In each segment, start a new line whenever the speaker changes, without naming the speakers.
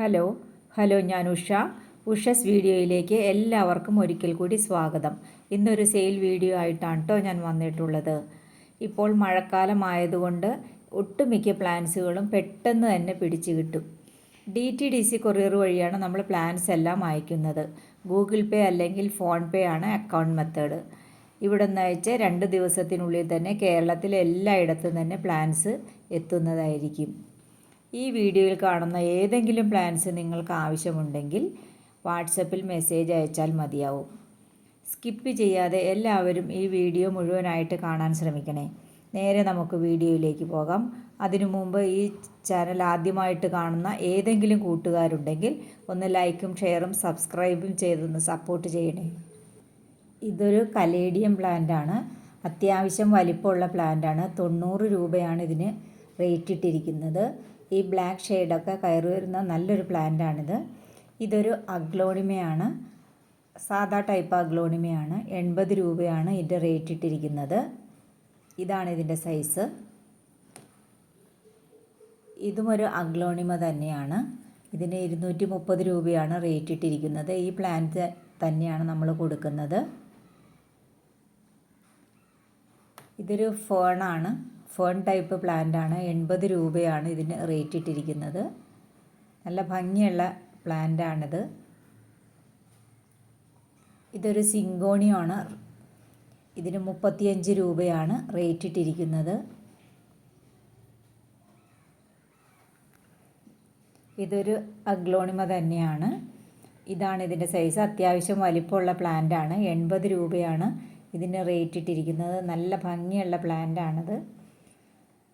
Hello hello ഞാൻ ഉഷ. ഉഷസ് വീഡിയോയിലേക്ക് എല്ലാവർക്കും ഒരിക്കൽ കൂടി സ്വാഗതം. ഇന്നൊരു സെയിൽ വീഡിയോ ആയിട്ടാണ് കേട്ടോ ഞാൻ വന്നിട്ടുള്ളത്. ഇപ്പോൾ മഴക്കാലമായതുകൊണ്ട് ഒട്ടുമിക്ക പ്ലാൻസുകളും പെട്ടെന്ന് തന്നെ പിടിച്ചു കിട്ടും. D T D C courier വഴിയാണ് നമ്മൾ പ്ലാൻസ് എല്ലാം അയക്കുന്നത്. ഗൂഗിൾ പേ അല്ലെങ്കിൽ ഫോൺ പേ ആണ് അക്കൗണ്ട് മെത്തേഡ്. ഇവിടെ നിന്ന് അയച്ച് രണ്ട് ദിവസത്തിനുള്ളിൽ തന്നെ കേരളത്തിലെ എല്ലായിടത്തും തന്നെ പ്ലാൻസ് എത്തുന്നതായിരിക്കും. ഈ വീഡിയോയിൽ കാണുന്ന ഏതെങ്കിലും പ്ലാൻസ് നിങ്ങൾക്ക് ആവശ്യമുണ്ടെങ്കിൽ വാട്സപ്പിൽ മെസ്സേജ് അയച്ചാൽ മതിയാവും. സ്കിപ്പ് ചെയ്യാതെ എല്ലാവരും ഈ വീഡിയോ മുഴുവനായിട്ട് കാണാൻ ശ്രമിക്കണേ. നേരെ നമുക്ക് വീഡിയോയിലേക്ക് പോകാം. അതിനു മുമ്പ് ഈ ചാനൽ ആദ്യമായിട്ട് കാണുന്ന ഏതെങ്കിലും കൂട്ടുകാരുണ്ടെങ്കിൽ ഒന്ന് ലൈക്കും ഷെയറും സബ്സ്ക്രൈബും ചെയ്തൊന്ന് സപ്പോർട്ട് ചെയ്യണേ. ഇതൊരു കലേഡിയം ആണ്. അത്യാവശ്യം വലിപ്പമുള്ള ആണ്. തൊണ്ണൂറ് രൂപയാണ് ഇതിന് റേറ്റ് ഇട്ടിരിക്കുന്നത്. ഈ ബ്ലാക്ക് ഷെയ്ഡൊക്കെ കയറി വരുന്ന നല്ലൊരു പ്ലാന്റ് ആണിത്. ഇതൊരു അഗ്ലോണിമയാണ്. സാധാ ടൈപ്പ് അഗ്ലോണിമയാണ്. എൺപത് രൂപയാണ് ഇതിന്റെ റേറ്റ് ഇട്ടിരിക്കുന്നത്. ഇതാണ് ഇതിന്റെ സൈസ് ഇതും ഒരു അഗ്ലോണിമ തന്നെയാണ്. ഇതിന് ഇരുന്നൂറ്റി മുപ്പത് രൂപയാണ് റേറ്റ് ഇട്ടിരിക്കുന്നത്. ഈ പ്ലാന്റ് തന്നെയാണ് നമ്മൾ കൊടുക്കുന്നത്. ഇതൊരു ഫേണാണ് ഫേൺ ടൈപ്പ് പ്ലാന്റ് ആണ് എൺപത് രൂപയാണ് ഇതിന് റേറ്റ് ഇട്ടിരിക്കുന്നത്. നല്ല ഭംഗിയുള്ള പ്ലാന്റ് ആണിത് ഇതൊരു സിങ്കോണിയാണ്. ഇതിന് മുപ്പത്തിയഞ്ച് രൂപയാണ് റേറ്റ് ഇട്ടിരിക്കുന്നത്. ഇതൊരു അഗ്ലോണിമ തന്നെയാണ്. ഇതാണ് ഇതിന്റെ സൈസ് അത്യാവശ്യം വലിപ്പമുള്ള പ്ലാന്റ് ആണ് എൺപത് രൂപയാണ് ഇതിന് റേറ്റ് ഇട്ടിരിക്കുന്നത്. നല്ല ഭംഗിയുള്ള പ്ലാന്റ്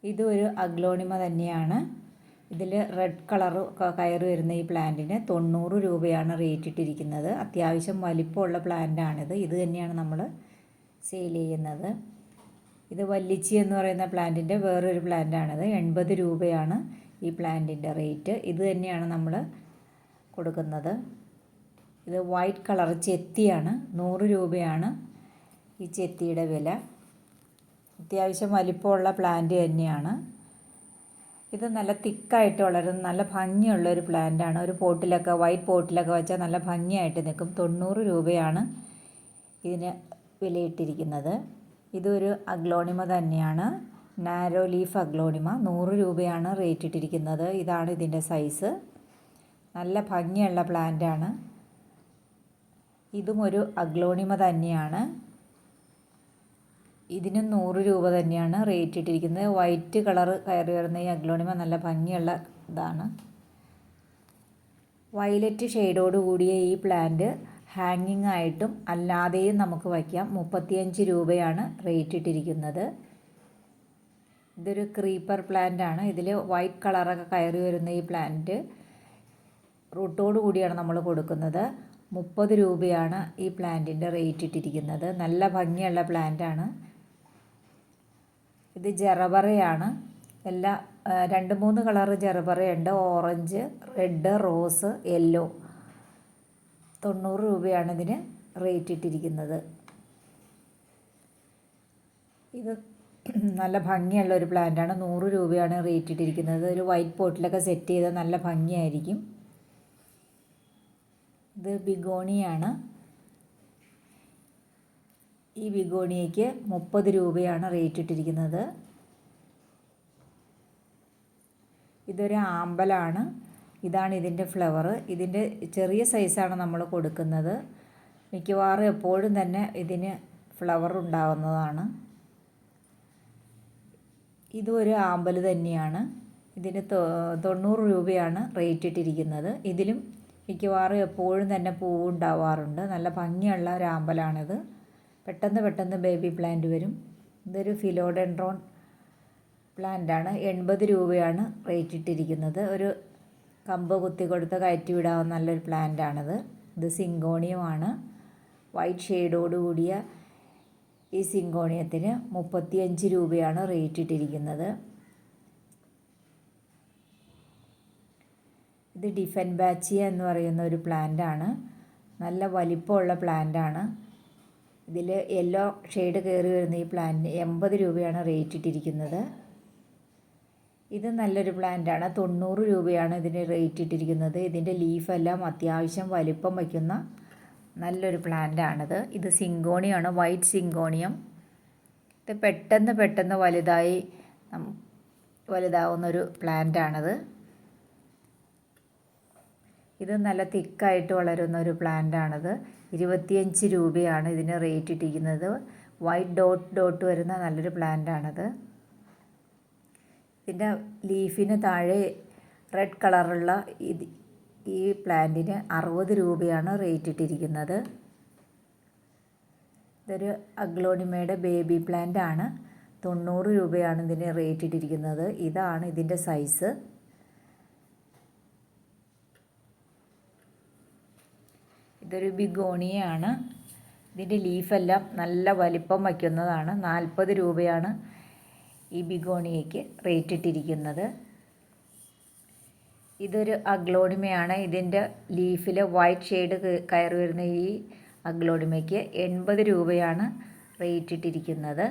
ഇതൊരു അഗ്ലോണിമ തന്നെയാണ്. ഇതിൽ റെഡ് കളർ കയറി വരുന്ന ഈ പ്ലാന്റിന് തൊണ്ണൂറ് രൂപയാണ് റേറ്റ് ഇട്ടിരിക്കുന്നത്. അത്യാവശ്യം വലിപ്പമുള്ള പ്ലാന്റാണിത് ഇത് തന്നെയാണ് നമ്മൾ സെയിൽ ചെയ്യുന്നത്. ഇത് വല്ലിച്ചി എന്ന് പറയുന്ന പ്ലാന്റിന്റെ വേറൊരു പ്ലാന്റാണിത് എൺപത് രൂപയാണ് ഈ പ്ലാന്റിന്റെ റേറ്റ് ഇത് തന്നെയാണ് നമ്മൾ കൊടുക്കുന്നത്. ഇത് വൈറ്റ് കളർ ചെത്തിയാണ്. നൂറ് രൂപയാണ് ഈ ചെത്തിയുടെ വില. അത്യാവശ്യം വലിപ്പമുള്ള പ്ലാന്റ് തന്നെയാണ്. ഇത് നല്ല തിക്കായിട്ട് വളരും നല്ല ഭംഗിയുള്ള ഒരു പ്ലാന്റാണ് ഒരു പോട്ടിലൊക്കെ വൈറ്റ് പോട്ടിലൊക്കെ വെച്ചാൽ നല്ല ഭംഗിയായിട്ട് നിൽക്കും. തൊണ്ണൂറ് രൂപയാണ് ഇതിന് വിലയിട്ടിരിക്കുന്നത്. ഇതൊരു അഗ്ലോണിമ തന്നെയാണ്. Narrow leaf aglaonema. നൂറ് രൂപയാണ് റേറ്റ് ഇട്ടിരിക്കുന്നത്. ഇതാണ് ഇതിന്റെ സൈസ് നല്ല ഭംഗിയുള്ള പ്ലാന്റാണ് ഇതും ഒരു അഗ്ലോണിമ തന്നെയാണ്. ഇതിനും നൂറ് രൂപ തന്നെയാണ് റേറ്റ് ഇട്ടിരിക്കുന്നത്. വൈറ്റ് കളർ കയറി വരുന്ന ഈ അഗ്ലോണിമ നല്ല ഭംഗിയുള്ള ഇതാണ്. വയലറ്റ് ഷെയ്ഡോട് കൂടിയ ഈ പ്ലാന്റ് ഹാങ്ങിങ് ആയിട്ടും അല്ലാതെയും നമുക്ക് വയ്ക്കാം. മുപ്പത്തിയഞ്ച് രൂപയാണ് റേറ്റ് ഇട്ടിരിക്കുന്നത്. ഇതൊരു ക്രീപ്പർ പ്ലാന്റ് ആണ്. ഇതിൽ വൈറ്റ് കളറൊക്കെ കയറി വരുന്ന ഈ പ്ലാന്റ് റൂട്ടോട് കൂടിയാണ് നമ്മൾ കൊടുക്കുന്നത്. മുപ്പത് രൂപയാണ് ഈ പ്ലാന്റിന്റെ റേറ്റ് ഇട്ടിരിക്കുന്നത്. നല്ല ഭംഗിയുള്ള പ്ലാന്റാണ് ഇത് ജറബറയാണ് എല്ലാ രണ്ട് മൂന്ന് കളർ ജറബറയുണ്ട് ഓറഞ്ച് റെഡ് റോസ് യെല്ലോ. തൊണ്ണൂറ് രൂപയാണ് ഇതിന് റേറ്റ് ഇട്ടിരിക്കുന്നത്. ഇത് നല്ല ഭംഗിയുള്ള ഒരു പ്ലാന്റാണ്. നൂറ് രൂപയാണ് റേറ്റ് ഇട്ടിരിക്കുന്നത്. ഒരു വൈറ്റ് പോട്ടിലൊക്കെ സെറ്റ് ചെയ്താൽ നല്ല ഭംഗിയായിരിക്കും. ഇത് ബിഗോണിയാണ്. ഈ ബിഗോണിയയ്ക്ക് മുപ്പത് രൂപയാണ് റേറ്റ് ഇട്ടിരിക്കുന്നത്. ഇതൊരു ആമ്പലാണ്. ഇതാണ് ഇതിന്റെ ഫ്ലവർ ഇതിന്റെ ചെറിയ സൈസാണ് നമ്മൾ കൊടുക്കുന്നത്. മിക്കവാറും എപ്പോഴും തന്നെ ഇതിന് ഫ്ലവർ ഉണ്ടാവുന്നതാണ്. ഇതും ഒരു ആമ്പൽ തന്നെയാണ്. ഇതിന് തൊണ്ണൂറ് രൂപയാണ് റേറ്റ് ഇട്ടിരിക്കുന്നത്. ഇതിലും മിക്കവാറും എപ്പോഴും തന്നെ പൂവ് ഉണ്ടാവാറുണ്ട്. നല്ല ഭംഗിയുള്ള ഒരു ആമ്പലാണിത്. പെട്ടെന്ന് പെട്ടെന്ന് ബേബി പ്ലാന്റ് വരും. ഇതൊരു ഫിലോഡെൻഡ്രോൺ പ്ലാന്റാണ് എൺപത് രൂപയാണ് റേറ്റ് ഇട്ടിരിക്കുന്നത്. ഒരു കമ്പ് കുത്തി കൊടുത്ത് കയറ്റി വിടാവുന്ന നല്ലൊരു പ്ലാന്റാണിത് ഇത് സിങ്കോണിയമാണ്. വൈറ്റ് ഷെയ്ഡോട് കൂടിയ ഈ സിങ്കോണിയത്തിന് മുപ്പത്തിയഞ്ച് രൂപയാണ് റേറ്റ് ഇട്ടിരിക്കുന്നത്. ഇത് ഡിഫൻ ബാച്ചിയ എന്ന് പറയുന്ന ഒരു പ്ലാന്റാണ് നല്ല വലിപ്പമുള്ള പ്ലാന്റാണ് ഇതിൽ യെല്ലോ ഷെയ്ഡ് കയറി വരുന്ന ഈ പ്ലാന്റിന് എൺപത് രൂപയാണ് റേറ്റ് ഇട്ടിരിക്കുന്നത്. ഇത് നല്ലൊരു പ്ലാന്റാണ് തൊണ്ണൂറ് രൂപയാണ് ഇതിന് റേറ്റ് ഇട്ടിരിക്കുന്നത്. ഇതിന്റെ ലീഫെല്ലാം അത്യാവശ്യം വലിപ്പം വയ്ക്കുന്ന നല്ലൊരു പ്ലാന്റാണിത് ഇത് സിങ്കോണിയാണ് വൈറ്റ് സിങ്കോണിയം. ഇത് പെട്ടെന്ന് പെട്ടെന്ന് വലുതായി വലുതാവുന്നൊരു പ്ലാന്റാണിത് ഇത് നല്ല തിക്കായിട്ട് വളരുന്ന ഒരു പ്ലാന്റ് പ്ലാന്റാണിത്. ഇരുപത്തിയഞ്ച് രൂപയാണ് ഇതിന് റേറ്റ് ഇട്ടിരിക്കുന്നത്. വൈറ്റ് ഡോട്ട് ഡോട്ട് വരുന്ന നല്ലൊരു പ്ലാന്റ് പ്ലാന്റാണിത്. ഇതിന്റെ ലീഫിന് താഴെ റെഡ് കളറുള്ള ഇത് ഈ പ്ലാന്റിന് അറുപത് രൂപയാണ് റേറ്റ് ഇട്ടിരിക്കുന്നത്. ഇതൊരു അഗ്ലോണിമയുടെ ബേബി പ്ലാന്റ് ആണ് തൊണ്ണൂറ് രൂപയാണ് ഇതിന് റേറ്റ് ഇട്ടിരിക്കുന്നത്. ഇതാണ് ഇതിന്റെ സൈസ്. ഇതൊരു ബിഗോണിയാണ്. ഇതിന്റെ ലീഫെല്ലാം നല്ല വലിപ്പം വയ്ക്കുന്നതാണ്. നാൽപ്പത് രൂപയാണ് ഈ ബിഗോണിയയ്ക്ക് റേറ്റ് ഇട്ടിരിക്കുന്നത്. ഇതൊരു അഗ്ലോഡിമയാണ് ഇതിന്റെ ലീഫിൽ വൈറ്റ് ഷെയ്ഡ് കയറി വരുന്ന ഈ അഗ്ലോഡിമയ്ക്ക് എൺപത് രൂപയാണ് റേറ്റ് ഇട്ടിരിക്കുന്നത്.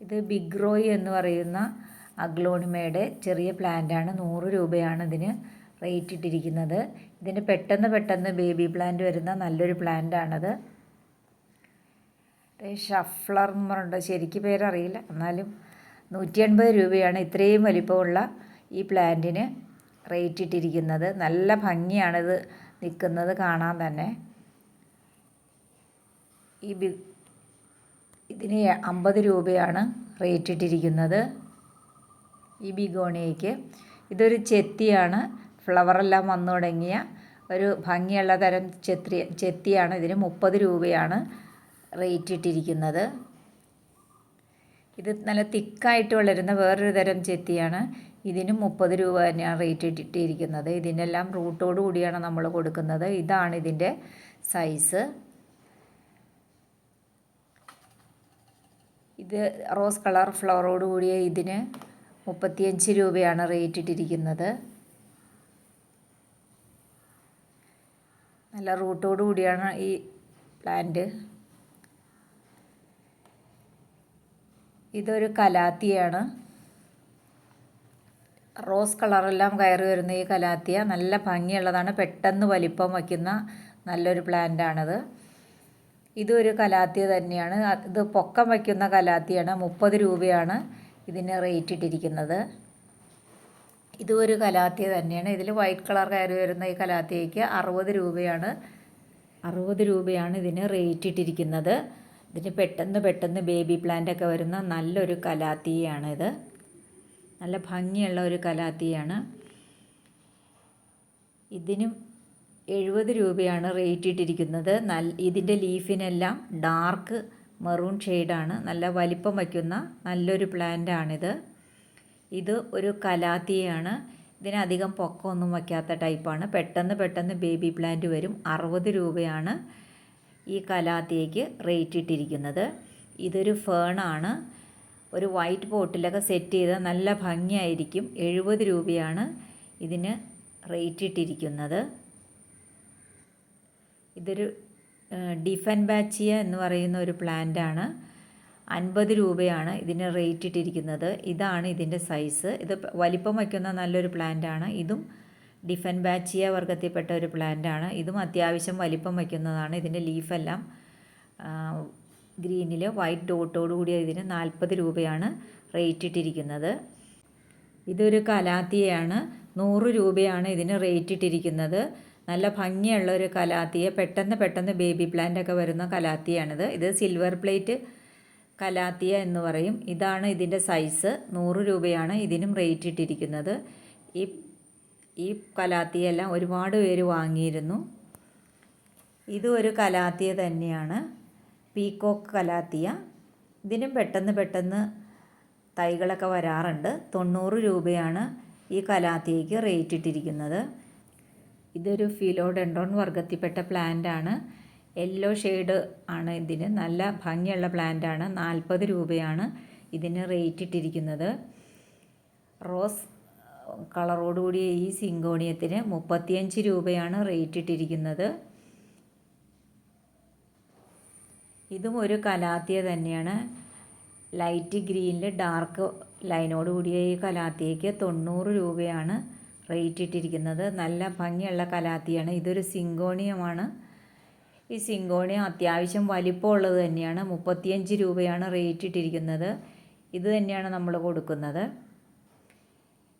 ഇത് ബിഗ് റോയ് എന്ന് പറയുന്ന അഗ്ലോണിമയുടെ ചെറിയ പ്ലാന്റാണ് നൂറ് രൂപയാണ് ഇതിന് റേറ്റ് ഇട്ടിരിക്കുന്നത്. ഇതിന് പെട്ടെന്ന് പെട്ടെന്ന് ബേബി പ്ലാന്റ് വരുന്ന നല്ലൊരു പ്ലാന്റാണത് ഷഫ്ലർ എന്ന് പറഞ്ഞിട്ട് ശരിക്ക് പേരറിയില്ല. എന്നാലും നൂറ്റി എൺപത് രൂപയാണ് ഇത്രയും വലിപ്പമുള്ള ഈ പ്ലാന്റിന് റേറ്റ് ഇട്ടിരിക്കുന്നത്. നല്ല ഭംഗിയാണിത് നിൽക്കുന്നത് കാണാൻ തന്നെ. ഈ ബി ഇതിന് അമ്പത് രൂപയാണ് റേറ്റ് ഇട്ടിരിക്കുന്നത്. ഈ ബിഗോണിയയ്ക്ക്. ഇതൊരു ചെത്തിയാണ്. ഫ്ലവറെല്ലാം വന്നു തുടങ്ങിയ ഒരു ഭംഗിയുള്ള തരം ചെത്തി ചെത്തിയാണ് ഇതിന് മുപ്പത് രൂപയാണ് റേറ്റ് ഇട്ടിരിക്കുന്നത്. ഇത് നല്ല തിക്കായിട്ട് വളരുന്ന വേറൊരു തരം ചെത്തിയാണ് ഇതിനും മുപ്പത് രൂപ തന്നെയാണ് റേറ്റ് ഇട്ടിട്ടിരിക്കുന്നത്. ഇതിനെല്ലാം റൂട്ടോട് കൂടിയാണ് നമ്മൾ കൊടുക്കുന്നത്. ഇതാണ് ഇതിന്റെ സൈസ് ഇത് റോസ് കളർ ഫ്ലവറോട് കൂടിയ ഇതിന് മുപ്പത്തിയഞ്ച് രൂപയാണ് റേറ്റ് ഇട്ടിരിക്കുന്നത്. നല്ല റൂട്ടോട് കൂടിയാണ് ഈ പ്ലാന്റ് ഇതൊരു കലാത്തിയാണ്. റോസ് കളറെല്ലാം കയറി വരുന്ന ഈ കലാത്തിയ. നല്ല ഭംഗിയുള്ളതാണ്. പെട്ടെന്ന് വലിപ്പം വയ്ക്കുന്ന നല്ലൊരു പ്ലാന്റാണിത് ഇതൊരു കലാത്തിയ തന്നെയാണ്. ഇത് പൊക്കം വയ്ക്കുന്ന കലാത്തിയാണ്. മുപ്പത് രൂപയാണ് ഇതിന് റേറ്റ് ഇട്ടിരിക്കുന്നത്. ഇതും ഒരു തന്നെയാണ്. ഇതിൽ വൈറ്റ് കളർ കയറി വരുന്ന ഈ കലാത്തിയയ്ക്ക് അറുപത് രൂപയാണ്. അറുപത് രൂപയാണ് ഇതിന് റേറ്റ് ഇട്ടിരിക്കുന്നത്. ഇതിന് പെട്ടെന്ന് പെട്ടെന്ന് ബേബി പ്ലാന്റ് ഒക്കെ വരുന്ന നല്ലൊരു കലാത്തിയാണിത് നല്ല ഭംഗിയുള്ള ഒരു കലാത്തിയാണ്. ഇതിനും എഴുപത് രൂപയാണ് റേറ്റ് ഇട്ടിരിക്കുന്നത്. നല്ല ഇതിന്റെ ലീഫിനെല്ലാം ഡാർക്ക് മെറൂൺ ഷെയ്ഡാണ് നല്ല വലിപ്പം വയ്ക്കുന്ന നല്ലൊരു പ്ലാന്റാണിത് ഇത് ഒരു കലാത്തിയാണ്. ഇതിനധികം പൊക്കമൊന്നും വയ്ക്കാത്ത ടൈപ്പാണ്. പെട്ടെന്ന് പെട്ടെന്ന് ബേബി പ്ലാന്റ് വരും. അറുപത് രൂപയാണ് ഈ കലാത്തിയയ്ക്ക് റേറ്റ് ഇട്ടിരിക്കുന്നത്. ഇതൊരു ഫേണാണ് ഒരു വൈറ്റ് ബോട്ടിലൊക്കെ സെറ്റ് ചെയ്താൽ നല്ല ഭംഗിയായിരിക്കും. എഴുപത് രൂപയാണ് ഇതിന് റേറ്റ് ഇട്ടിരിക്കുന്നത്. ഇതൊരു ഡിഫൻ ബാച്ചിയ എന്ന് പറയുന്ന ഒരു പ്ലാന്റാണ് അൻപത് രൂപയാണ് ഇതിന് റേറ്റ് ഇട്ടിരിക്കുന്നത്. ഇതാണ് ഇതിന്റെ സൈസ് ഇത് വലിപ്പം വയ്ക്കുന്ന നല്ലൊരു പ്ലാന്റ് ആണ്. ഇതും ഡിഫൻ ബാച്ചിയ വർഗത്തിൽപ്പെട്ട ഒരു പ്ലാന്റ് ആണ്. ഇതും അത്യാവശ്യം വലിപ്പം വയ്ക്കുന്നതാണ് ഇതിന്റെ ലീഫെല്ലാം ഗ്രീനിൽ വൈറ്റ് ഡോട്ടോട് കൂടിയ ഇതിന് നാൽപ്പത് രൂപയാണ് റേറ്റ് ഇട്ടിരിക്കുന്നത്. ഇതൊരു കലാത്തിയാണ് നൂറ് രൂപയാണ് ഇതിന് റേറ്റ് ഇട്ടിരിക്കുന്നത്. നല്ല ഭംഗിയുള്ള ഒരു കലാത്തിയ പെട്ടെന്ന് പെട്ടെന്ന് ബേബി പ്ലാന്റ് ഒക്കെ വരുന്ന കലാത്തിയാണിത്. ഇത് സിൽവർ പ്ലേറ്റ് കലാത്തിയ എന്ന് പറയും. ഇതാണ് ഇതിന്റെ സൈസ് നൂറ് രൂപയാണ് ഇതിനും റേറ്റ് ഇട്ടിരിക്കുന്നത്. ഈ ഈ കലാത്തിയെല്ലാം ഒരുപാട് പേര് വാങ്ങിയിരുന്നു. ഇതും ഒരു കലാത്തിയ തന്നെയാണ്. Peacock calathea. ഇതിനും പെട്ടെന്ന് പെട്ടെന്ന് തൈകളൊക്കെ വരാറുണ്ട്. തൊണ്ണൂറ് രൂപയാണ് ഈ കലാത്തിയയ്ക്ക് റേറ്റ് ഇട്ടിരിക്കുന്നത്. ഇതൊരു ഫിലോഡെൻഡ്രോൺ വർഗത്തിൽപ്പെട്ട പ്ലാന്റ് ആണ്. യെല്ലോ ഷെയ്ഡ് ആണ് ഇതിന്. നല്ല ഭംഗിയുള്ള പ്ലാന്റ് ആണ്. നാൽപ്പത് രൂപയാണ് ഇതിന് റേറ്റ് ഇട്ടിരിക്കുന്നത്. റോസ് കളറോടുകൂടിയ ഈ സിങ്കോണിയത്തിന് മുപ്പത്തിയഞ്ച് രൂപയാണ് റേറ്റ് ഇട്ടിരിക്കുന്നത്. ഇതും ഒരു കലാത്തിയ തന്നെയാണ്. ലൈറ്റ് ഗ്രീനിൽ ഡാർക്ക് ലൈനോട് കൂടിയ ഈ കലാത്തിയയ്ക്ക് തൊണ്ണൂറ് രൂപയാണ് റേറ്റ് ഇട്ടിരിക്കുന്നത്. നല്ല ഭംഗിയുള്ള കലാത്തിയാണ്. ഇതൊരു സിങ്കോണിയമാണ്. ഈ സിങ്കോണി അത്യാവശ്യം വലിപ്പമുള്ളത് തന്നെയാണ്. മുപ്പത്തിയഞ്ച് രൂപയാണ് റേറ്റ് ഇട്ടിരിക്കുന്നത്. ഇത് തന്നെയാണ് നമ്മൾ കൊടുക്കുന്നത്.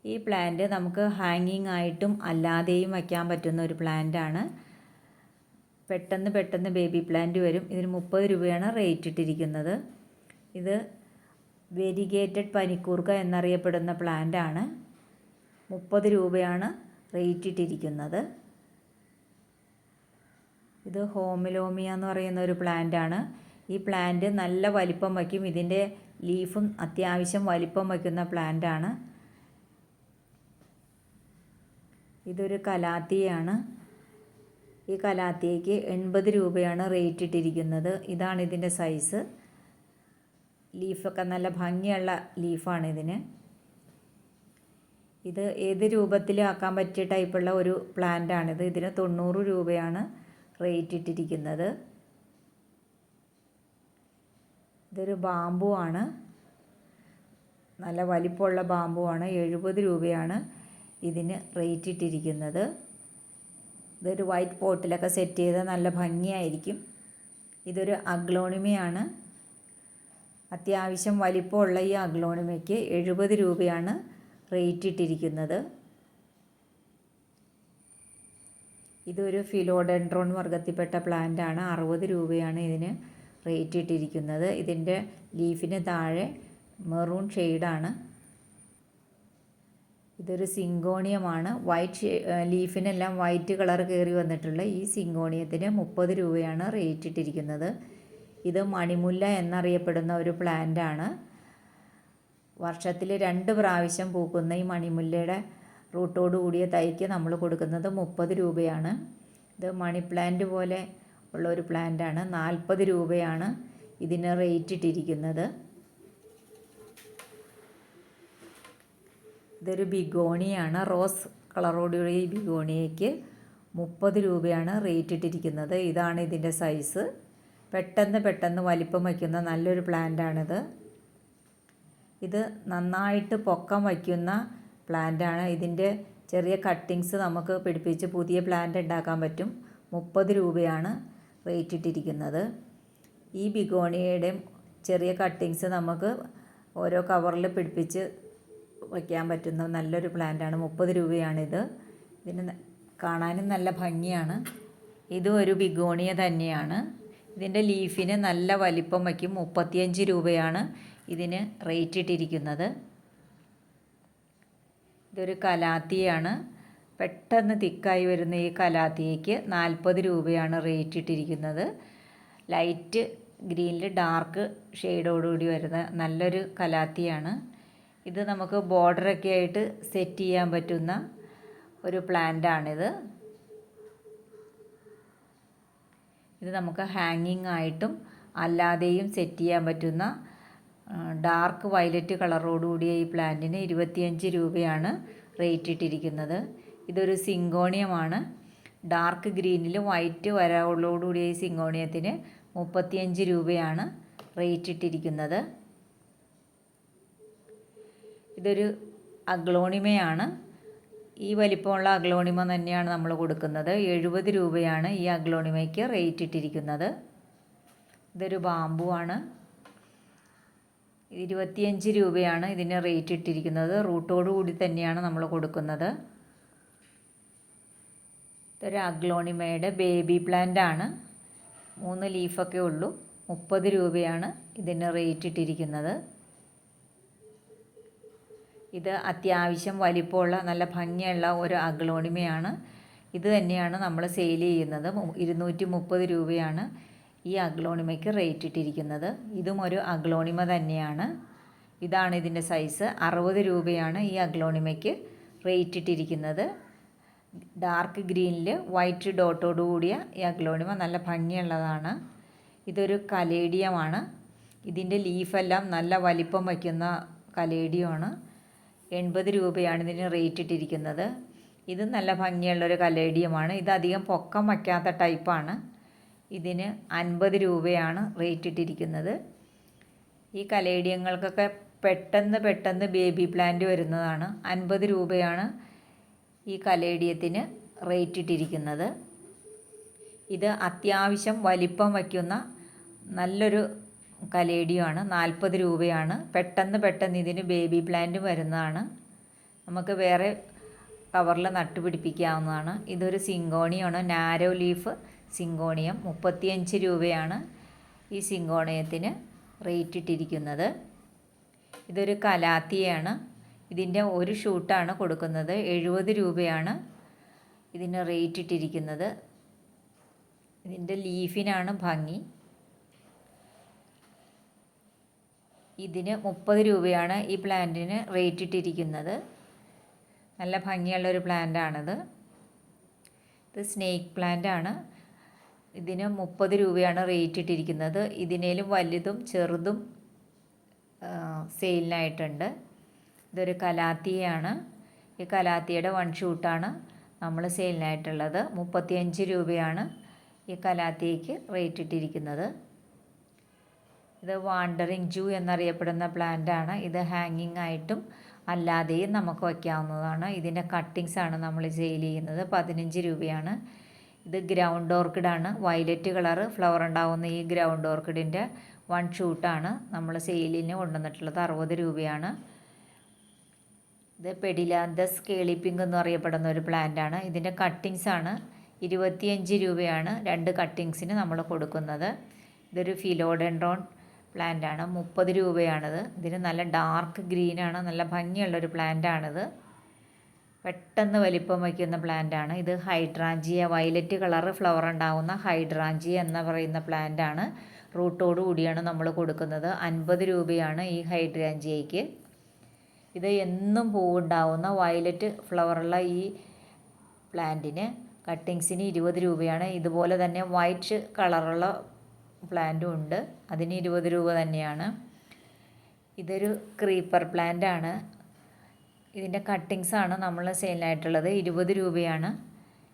ഈ പ്ലാന്റ് നമുക്ക് ഹാങ്ങിങ് ആയിട്ടും അല്ലാതെയും വയ്ക്കാൻ പറ്റുന്ന ഒരു പ്ലാന്റാണ് പെട്ടെന്ന് പെട്ടെന്ന് ബേബി പ്ലാന്റ് വരും. ഇതിന് മുപ്പത് രൂപയാണ് റേറ്റ് ഇട്ടിരിക്കുന്നത്. ഇത് വെരിഗേറ്റഡ് പനിക്കൂർക്ക എന്നറിയപ്പെടുന്ന പ്ലാന്റാണ് മുപ്പത് രൂപയാണ് റേറ്റ് ഇട്ടിരിക്കുന്നത്. ഇത് ഹോമിലോമിയ എന്ന് പറയുന്ന ഒരു പ്ലാന്റ് ആണ്. ഈ പ്ലാന്റ് നല്ല വലിപ്പം വയ്ക്കും. ഇതിന്റെ ലീഫും അത്യാവശ്യം വലിപ്പം വയ്ക്കുന്ന ആണ്. ഇതൊരു കലാത്തിയാണ്. ഈ കലാത്തിയയ്ക്ക് എൺപത് രൂപയാണ് റേറ്റ് ഇട്ടിരിക്കുന്നത്. ഇതാണ് ഇതിന്റെ സൈസ് ലീഫൊക്കെ നല്ല ഭംഗിയുള്ള ലീഫാണ് ഇതിന്. ഇത് ഏത് രൂപത്തിലും ആക്കാൻ പറ്റിയ ടൈപ്പുള്ള ഒരു പ്ലാന്റാണിത് ഇതിന് തൊണ്ണൂറ് രൂപയാണ്. റേറ്റ് ഇട്ടിരിക്കുന്നത്. ഇതൊരു ബാമ്പു ആണ്. നല്ല വലിപ്പമുള്ള ബാമ്പു ആണ്. എഴുപത് രൂപയാണ് ഇതിന് റേറ്റ് ഇട്ടിരിക്കുന്നത്. ഇതൊരു വൈറ്റ് പോട്ടിലൊക്കെ സെറ്റ് ചെയ്ത് നല്ല ഭംഗിയായിരിക്കും. ഇതൊരു അഗ്ലോണിമയാണ് അത്യാവശ്യം വലിപ്പമുള്ള ഈ അഗ്ലോണിമയ്ക്ക് എഴുപത് രൂപയാണ് റേറ്റ് ഇട്ടിരിക്കുന്നത്. ഇതൊരു ഫിലോഡെൻഡ്രോൺ വർഗത്തിൽപ്പെട്ട പ്ലാന്റ് ആണ് അറുപത് രൂപയാണ് ഇതിന് റേറ്റ് ഇട്ടിരിക്കുന്നത്. ഇതിന്റെ ലീഫിന് താഴെ മെറൂൺ ഷെയ്ഡാണ്. ഇതൊരു സിങ്കോണിയമാണ്. വൈറ്റ് ലീഫിനെല്ലാം വൈറ്റ് കളർ കയറി വന്നിട്ടുള്ള ഈ സിങ്കോണിയത്തിന് മുപ്പത് രൂപയാണ് റേറ്റ് ഇട്ടിരിക്കുന്നത്. ഇത് മണിമുല്ല എന്നറിയപ്പെടുന്ന ഒരു പ്ലാന്റ് ആണ് വർഷത്തിൽ രണ്ട് പ്രാവശ്യം പൂക്കുന്ന ഈ മണിമുല്ലയുടെ റൂട്ടോട് കൂടിയ തൈക്ക് നമ്മൾ കൊടുക്കുന്നത് മുപ്പത് രൂപയാണ്. ഇത് മണി പ്ലാന്റ് പോലെ ഉള്ള ഒരു പ്ലാന്റാണ് നാൽപ്പത് രൂപയാണ് ഇതിന് റേറ്റ് ഇട്ടിരിക്കുന്നത്. ഇതൊരു ബിഗോണിയാണ്. റോസ് കളറോടുകൂടി ഈ ബിഗോണിയയ്ക്ക് മുപ്പത് രൂപയാണ് റേറ്റ് ഇട്ടിരിക്കുന്നത്. ഇതാണ് ഇതിന്റെ സൈസ് പെട്ടെന്ന് പെട്ടെന്ന് വലിപ്പം വയ്ക്കുന്ന നല്ലൊരു പ്ലാന്റാണിത് ഇത് നന്നായിട്ട് പൊക്കം വയ്ക്കുന്ന പ്ലാന്റാണ് ഇതിന്റെ ചെറിയ കട്ടിങ്സ് നമുക്ക് പിടിപ്പിച്ച് പുതിയ പ്ലാന്റ് ഉണ്ടാക്കാൻ പറ്റും. മുപ്പത് രൂപയാണ് റേറ്റ് ഇട്ടിരിക്കുന്നത്. ഈ ബിഗോണിയയുടെ ചെറിയ കട്ടിങ്സ് നമുക്ക് ഓരോ കവറിൽ പിടിപ്പിച്ച് വയ്ക്കാൻ പറ്റുന്ന നല്ലൊരു പ്ലാന്റാണ് മുപ്പത് രൂപയാണിത്. ഇതിന് കാണാനും നല്ല ഭംഗിയാണ്. ഇതും ഒരു ബിഗോണിയ തന്നെയാണ്. ഇതിന്റെ ലീഫിന് നല്ല വലിപ്പം വയ്ക്കും. മുപ്പത്തിയഞ്ച് രൂപയാണ് ഇതിന് റേറ്റ് ഇട്ടിരിക്കുന്നത്. ഇതൊരു കലാത്തിയാണ്. പെട്ടെന്ന് തിക്കായി വരുന്ന ഈ കലാത്തിയയ്ക്ക് നാൽപ്പത് രൂപയാണ് റേറ്റ് ഇട്ടിരിക്കുന്നത്. ലൈറ്റ് ഗ്രീനിൽ ഡാർക്ക് ഷെയ്ഡോടുകൂടി വരുന്ന നല്ലൊരു കലാത്തിയാണ്. ഇത് നമുക്ക് ബോർഡറൊക്കെ ആയിട്ട് സെറ്റ് ചെയ്യാൻ പറ്റുന്ന ഒരു പ്ലാന്റാണിത് ഇത് നമുക്ക് ഹാങ്ങിങ് ആയിട്ടും അല്ലാതെയും സെറ്റ് ചെയ്യാൻ പറ്റുന്ന ഡാർക്ക് വയലറ്റ് കളറോടുകൂടിയ ഈ പ്ലാന്റിന് ഇരുപത്തിയഞ്ച് രൂപയാണ് റേറ്റ് ഇട്ടിരിക്കുന്നത്. ഇതൊരു സിങ്കോണിയമാണ്. ഡാർക്ക് ഗ്രീനിൽ വൈറ്റ് വരകളോടുകൂടിയ ഈ സിങ്കോണിയത്തിന് മുപ്പത്തിയഞ്ച് രൂപയാണ് റേറ്റ് ഇട്ടിരിക്കുന്നത്. ഇതൊരു അഗ്ലോണിമയാണ്. ഈ വലിപ്പമുള്ള അഗ്ലോണിമ തന്നെയാണ് നമ്മൾ കൊടുക്കുന്നത്. എഴുപത് രൂപയാണ് ഈ അഗ്ലോണിമയ്ക്ക് റേറ്റ് ഇട്ടിരിക്കുന്നത്. ഇതൊരു ബാമ്പു ആണ് ഇരുപത്തിയഞ്ച് രൂപയാണ് ഇതിന് റേറ്റ് ഇട്ടിരിക്കുന്നത്. റൂട്ടോട് കൂടി തന്നെയാണ് നമ്മൾ കൊടുക്കുന്നത്. ഇതൊരു അഗ്ലോണിമയുടെ ബേബി പ്ലാന്റ് ആണ്. മൂന്ന് ലീഫൊക്കെ ഉള്ളൂ. മുപ്പത് രൂപയാണ് ഇതിന് റേറ്റ് ഇട്ടിരിക്കുന്നത്. ഇത് അത്യാവശ്യം വലിപ്പമുള്ള നല്ല ഭംഗിയുള്ള ഒരു അഗ്ലോണിമയാണ്. ഇത് തന്നെയാണ് നമ്മൾ സെയിൽ ചെയ്യുന്നത്. ഇരുന്നൂറ്റി മുപ്പത് രൂപയാണ്. ഈ അഗ്ലോണിമയ്ക്ക് റേറ്റ് ഇട്ടിരിക്കുന്നത്. ഇതും ഒരു അഗ്ലോണിമ തന്നെയാണ്. ഇതാണ് ഇതിന്റെ സൈസ് അറുപത് രൂപയാണ് ഈ അഗ്ലോണിമയ്ക്ക് റേറ്റ് ഇട്ടിരിക്കുന്നത്. ഡാർക്ക് ഗ്രീനിൽ വൈറ്റ് ഡോട്ടോട് കൂടിയ ഈ അഗ്ലോണിമ നല്ല ഭംഗിയുള്ളതാണ്. ഇതൊരു കലേഡിയമാണ്. ഇതിന്റെ ലീഫെല്ലാം നല്ല വലിപ്പം വയ്ക്കുന്ന കലേഡിയമാണ്. എൺപത് രൂപയാണ് ഇതിന് റേറ്റ് ഇട്ടിരിക്കുന്നത്. ഇത് നല്ല ഭംഗിയുള്ളൊരു കലേഡിയമാണ്. ഇത് അധികം പൊക്കം വയ്ക്കാത്ത ടൈപ്പാണ് ഇതിന് അൻപത് രൂപയാണ് റേറ്റ് ഇട്ടിരിക്കുന്നത്. ഈ കലേഡിയങ്ങൾക്കൊക്കെ പെട്ടെന്ന് പെട്ടെന്ന് ബേബി പ്ലാന്റ് വരുന്നതാണ്. അൻപത് രൂപയാണ് ഈ കലേഡിയത്തിന് റേറ്റ് ഇട്ടിരിക്കുന്നത്. ഇത് അത്യാവശ്യം വലിപ്പം വയ്ക്കുന്ന നല്ലൊരു കലേഡിയമാണ് നാൽപ്പത് രൂപയാണ്. പെട്ടെന്ന് പെട്ടെന്ന് ഇതിന് ബേബി പ്ലാന്റ് വരുന്നതാണ്. നമുക്ക് വേറെ കവറിൽ നട്ടുപിടിപ്പിക്കാവുന്നതാണ്. ഇതൊരു സിങ്കോണിയാണ്. നാരോ ലീഫ് സിങ്കോണിയം മുപ്പത്തിയഞ്ച് രൂപയാണ് ഈ സിങ്കോണിയത്തിന് റേറ്റ് ഇട്ടിരിക്കുന്നത്. ഇതൊരു കലാത്തിയാണ്. ഇതിന്റെ ഒരു ഷൂട്ടാണ് കൊടുക്കുന്നത്. എഴുപത് രൂപയാണ് ഇതിന് റേറ്റ് ഇട്ടിരിക്കുന്നത്. ഇതിന്റെ ലീഫിനാണ് ഭംഗി. ഇതിന് മുപ്പത് രൂപയാണ് ഈ പ്ലാന്റിന് റേറ്റ് ഇട്ടിരിക്കുന്നത്. നല്ല ഭംഗിയുള്ളൊരു പ്ലാന്റാണിത്. ഇത് സ്നേക്ക് പ്ലാന്റ് ആണ് ഇതിന് മുപ്പത് രൂപയാണ് റേറ്റ് ഇട്ടിരിക്കുന്നത്. ഇതിനേലും വലുതും ചെറുതും സെയിലിനായിട്ടുണ്ട് ഇതൊരു കലാത്തിയാണ്. ഈ കലാത്തിയുടെ വൺ ഷൂട്ടാണ് നമ്മൾ സെയിലിനായിട്ടുള്ളത് മുപ്പത്തിയഞ്ച് രൂപയാണ് ഈ കലാത്തിക്ക് റേറ്റ് ഇട്ടിരിക്കുന്നത്. ഇത് വാണ്ടറിങ് ജൂ എന്നറിയപ്പെടുന്ന പ്ലാന്റ് ആണ്. ഇത് ഹാങ്ങിങ് ആയിട്ടും അല്ലാതെയും നമുക്ക് വയ്ക്കാവുന്നതാണ്. ഇതിന്റെ കട്ടിങ്സാണ് നമ്മൾ സെയിൽ ചെയ്യുന്നത്. പതിനഞ്ച് രൂപയാണ്. ഇത് ഗ്രൗണ്ട് ഓർക്കിഡാണ് വയലറ്റ് കളറ് ഫ്ലവർ ഉണ്ടാവുന്ന ഈ ഗ്രൗണ്ട് ഓർക്കിഡിന്റെ വൺ ഷൂട്ടാണ് നമ്മൾ സെയിലിന് കൊണ്ടുവന്നിട്ടുള്ളത് അറുപത് രൂപയാണ്. ഇത് പെഡിലാന്തസ് കേളിപ്പിങ്ക് എന്ന് അറിയപ്പെടുന്ന ഒരു പ്ലാന്റ് ആണ്. ഇതിന്റെ കട്ടിങ്സ് ആണ് ഇരുപത്തിയഞ്ച് രൂപയാണ് രണ്ട് കട്ടിങ്സിന് നമ്മൾ കൊടുക്കുന്നത്. ഇതൊരു ഫിലോഡെൻഡ്രോൺ പ്ലാന്റ് ആണ്. മുപ്പത് രൂപയാണിത്. ഇതിന് നല്ല ഡാർക്ക് ഗ്രീനാണ് നല്ല ഭംഗിയുള്ളൊരു പ്ലാന്റ് ആണിത്. പെട്ടെന്ന് വലിപ്പം വയ്ക്കുന്ന പ്ലാന്റാണ് ഇത് ഹൈഡ്രാഞ്ചിയ വയലറ്റ് കളറ് ഫ്ലവർ ഉണ്ടാകുന്ന ഹൈഡ്രാഞ്ചിയ എന്ന് പറയുന്ന പ്ലാന്റാണ് റൂട്ടോട് കൂടിയാണ് നമ്മൾ കൊടുക്കുന്നത്. അൻപത് രൂപയാണ് ഈ ഹൈഡ്രാഞ്ചിയയ്ക്ക്. ഇത് എന്നും പൂവുണ്ടാവുന്ന വയലറ്റ് ഫ്ലവറുള്ള ഈ പ്ലാന്റിന് കട്ടിങ്സിന് ഇരുപത് രൂപയാണ്. ഇതുപോലെ തന്നെ വൈറ്റ് കളറുള്ള പ്ലാന്റും ഉണ്ട്. അതിന് ഇരുപത് രൂപ തന്നെയാണ്. ഇതൊരു ക്രീപ്പർ പ്ലാന്റ് ആണ്. ഇതിന്റെ ആണ് നമ്മൾ സെയിലായിട്ടുള്ളത് ഇരുപത് രൂപയാണ്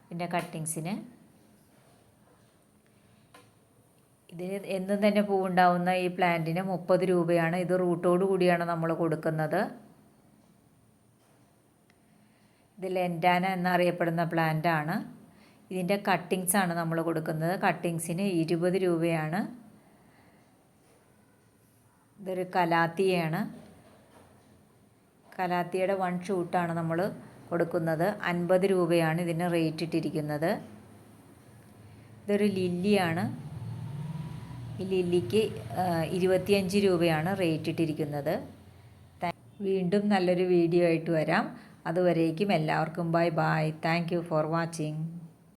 ഇതിന്റെ കട്ടിങ്സിന് ഇതിന് എന്നും തന്നെ പൂവുണ്ടാവുന്ന ഈ പ്ലാന്റിന് മുപ്പത് രൂപയാണ്. ഇത് റൂട്ടോട് കൂടിയാണ് നമ്മൾ കൊടുക്കുന്നത്. ഇത് ലെൻഡാന എന്നറിയപ്പെടുന്ന പ്ലാന്റ് ആണ്. ഇതിന്റെ ആണ് നമ്മൾ കൊടുക്കുന്നത്. കട്ടിങ്സിന് ഇരുപത് രൂപയാണ്. ഇതൊരു കലാത്തിയാണ്. കലാത്തിയുടെ വൺ ഷൂട്ടാണ് നമ്മൾ കൊടുക്കുന്നത്. അൻപത് രൂപയാണ് ഇതിന് റേറ്റ് ഇട്ടിരിക്കുന്നത്. ഇതൊരു ലില്ലിയാണ് ഈ ലില്ലിക്ക് ഇരുപത്തിയഞ്ച് രൂപയാണ് റേറ്റ് ഇട്ടിരിക്കുന്നത്. വീണ്ടും നല്ലൊരു വീഡിയോ ആയിട്ട് വരാം. അതുവരേക്കും എല്ലാവർക്കും bye bye thank for watching